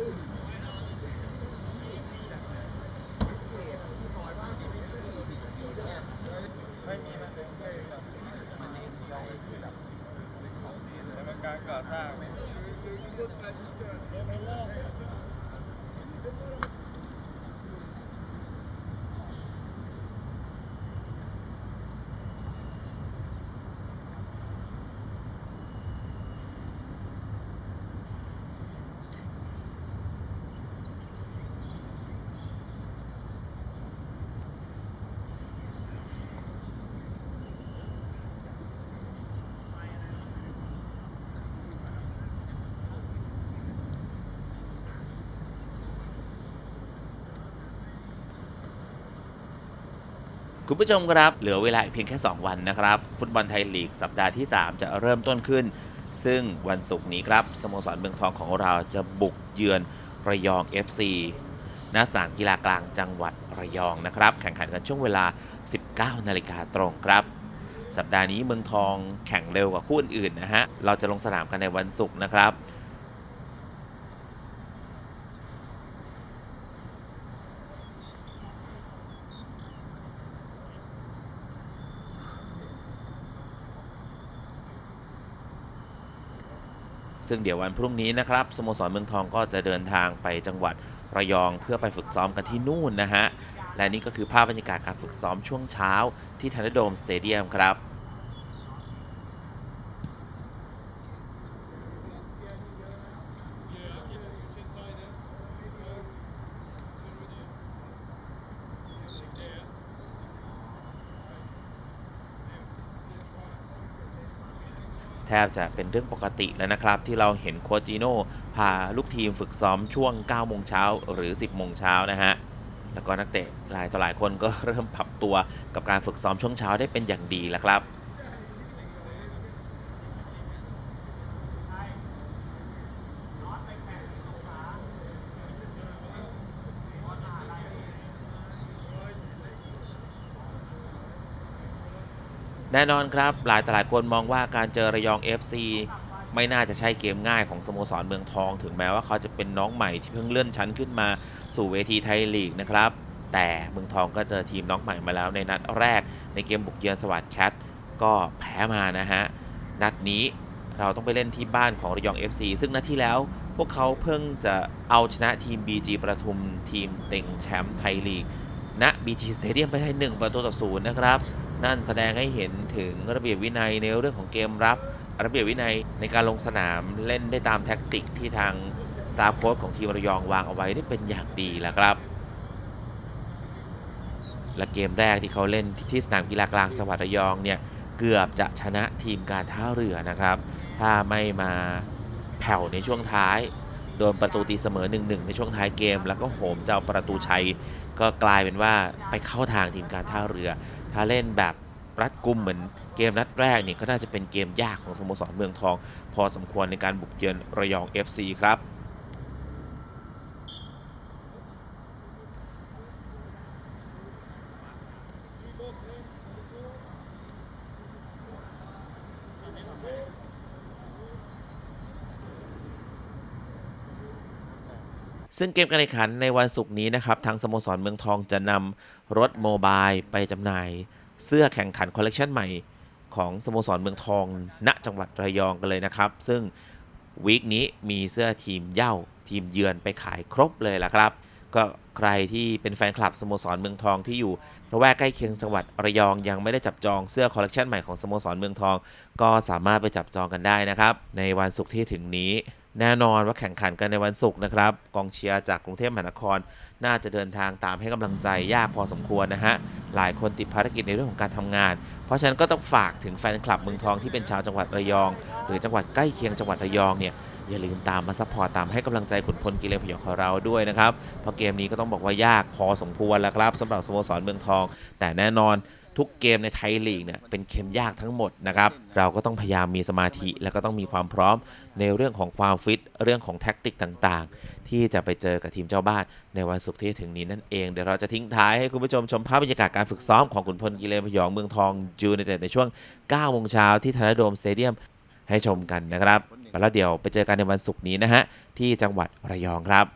food. คุณผู้ชมครับ เหลือเวลาเพียงแค่ 2 วันนะครับ ฟุตบอลไทยลีกสัปดาห์ที่ 3 จะเริ่มต้นขึ้น ซึ่งวันศุกร์นี้ครับสโมสรเมืองทองของเราจะบุกเยือนระยอง FC ณสนามกีฬากลางจังหวัดระยองนะครับ แข่งขันกันช่วงเวลา 19 นาฬิกาตรงครับ สัปดาห์นี้เมืองทองแข่งเร็วกว่าคู่อื่นๆนะฮะเราจะลงสนามกันในวันศุกร์นะครับ ซึ่งเดี๋ยววันพรุ่งนี้นะครับสโมสรเมืองทองก็จะเดินทางไปจังหวัดระยองเพื่อไปฝึกซ้อมกันที่นู่นนะฮะและนี่ก็คือภาพบรรยากาศการฝึกซ้อมช่วงเช้าที่ทันโดมสเตเดียมครับ แทบจะเป็นเรื่องปกติแล้วนะครับ ที่เราเห็นโคจิโน่พาลูกทีมฝึกซ้อมช่วง 9 โมงเช้าหรือ 10 โมงเช้านะฮะแล้วก็นักเตะหลายต่อหลายคนก็เริ่มปรับตัวกับการฝึกซ้อมช่วงเช้าได้เป็นอย่างดีแล้วครับ แน่นอนครับ หลายต่อหลายคนมองว่าการเจอระยอง FC ไม่น่าจะใช่เกมง่ายของสโมสรเมืองทอง ถึงแม้ว่าเขาจะเป็นน้องใหม่ที่เพิ่งเลื่อนชั้นขึ้นมาสู่เวทีไทยลีกนะครับ แต่เมืองทองก็เจอทีมน้องใหม่มาแล้วในนัดแรกในเกมบุกเยือนสวัสด์แคทก็แพ้มานะฮะ นัดนี้เราต้องไปเล่นที่บ้านของระยอง FC ซึ่งนัดที่แล้วพวกเขาเพิ่งจะเอาชนะทีม BG ประทุมทีมเต็งแชมป์ไทยลีกณ BG Stadium ไปได้1ประตูต่อศูนย์นะครับ นั่นแสดงให้เห็นถึงระเบียบวินัยในเรื่องของเกมรับ ระเบียบวินัยในการลงสนามเล่นได้ตามแท็กติกที่ทางสตาฟโค้ชของทีมระยองวางเอาไว้ได้เป็นอย่างดีแล้วครับ และเกมแรกที่เขาเล่นที่สนามกีฬากลางจังหวัดระยองเนี่ยเกือบจะชนะทีมการท่าเรือนะครับ ถ้าไม่มาแผ่วในช่วงท้าย โดนประตูตีเสมอ 1-1 ในช่วงท้ายเกม แล้วก็โหมเจ้าประตูชัย ก็กลายเป็นว่าไปเข้าทางทีมการท่าเรือ ถ้าเล่นแบบรัดกุมเหมือนเกมนัดแรกเนี่ยก็น่าจะเป็นเกมยากของสโมสรเมืองทอง พอสมควรในการบุกเยือนระยอง FC ครับ ซึ่งเกมการแข่งขันในวันศุกร์นี้นะครับ ทางสโมสรเมืองทองจะนำรถโมบายไปจำหน่าย เสื้อแข่งขันคอลเลกชันใหม่ของสโมสรเมืองทอง ณ จังหวัดระยองกันเลยนะครับ ซึ่งวีคนี้มีเสื้อทีมเย่าทีมเยือนไปขายครบเลยล่ะครับ ก็ใครที่เป็นแฟนคลับสโมสรเมืองทองที่อยู่ระแวกใกล้เคียงจังหวัดระยองยังไม่ได้จับจองเสื้อคอลเลกชันใหม่ของสโมสรเมืองทอง ก็สามารถไปจับจองกันได้นะครับ ในวันศุกร์ที่ถึงนี้ แน่นอนว่าแข่งขันกันในวันศุกร์นะครับ กองเชียร์จากกรุงเทพมหานคร น่าจะเดินทางตามให้กำลังใจยากพอสมควรนะฮะหลายคนติดภารกิจในเรื่องของการทำงาน เพราะฉะนั้นก็ต้องฝากถึงแฟนคลับเมืองทองที่เป็นชาวจังหวัดระยอง หรือจังหวัดใกล้เคียงจังหวัดระยองเนี่ยอย่าลืมตามมาซัพพอร์ตตามให้กำลังใจขุนพลกิเลนพยองของเราด้วยนะครับเพราะเกมนี้ก็ต้องบอกว่ายากพอสมควรแล้วครับสำหรับสโมสรเมืองทอง แต่แน่นอนทุกเกมในไทยลีกเนี่ยเป็นเกมยากทั้งหมดนะครับเราก็ต้องพยายามมีสมาธิและก็ต้องมีความพร้อมในเรื่องของความฟิตเรื่องของแท็กติกต่างๆ ที่จะไปเจอกับทีมเจ้าบ้านในวันศุกร์ที่ถึงนี้นั่นเองเดี๋ยวเราจะทิ้งท้ายให้คุณผู้ชมชมภาพบรรยากาศการฝึกซ้อมของขุนพลกิเลนพยองเมืองทองยูไนเต็ดในช่วง9โมงเช้าที่ธนโดมสเตเดียมให้ชมกันนะครับแล้วเดี๋ยวไปเจอกันในวันศุกร์นี้นะฮะที่จังหวัดระยองครับ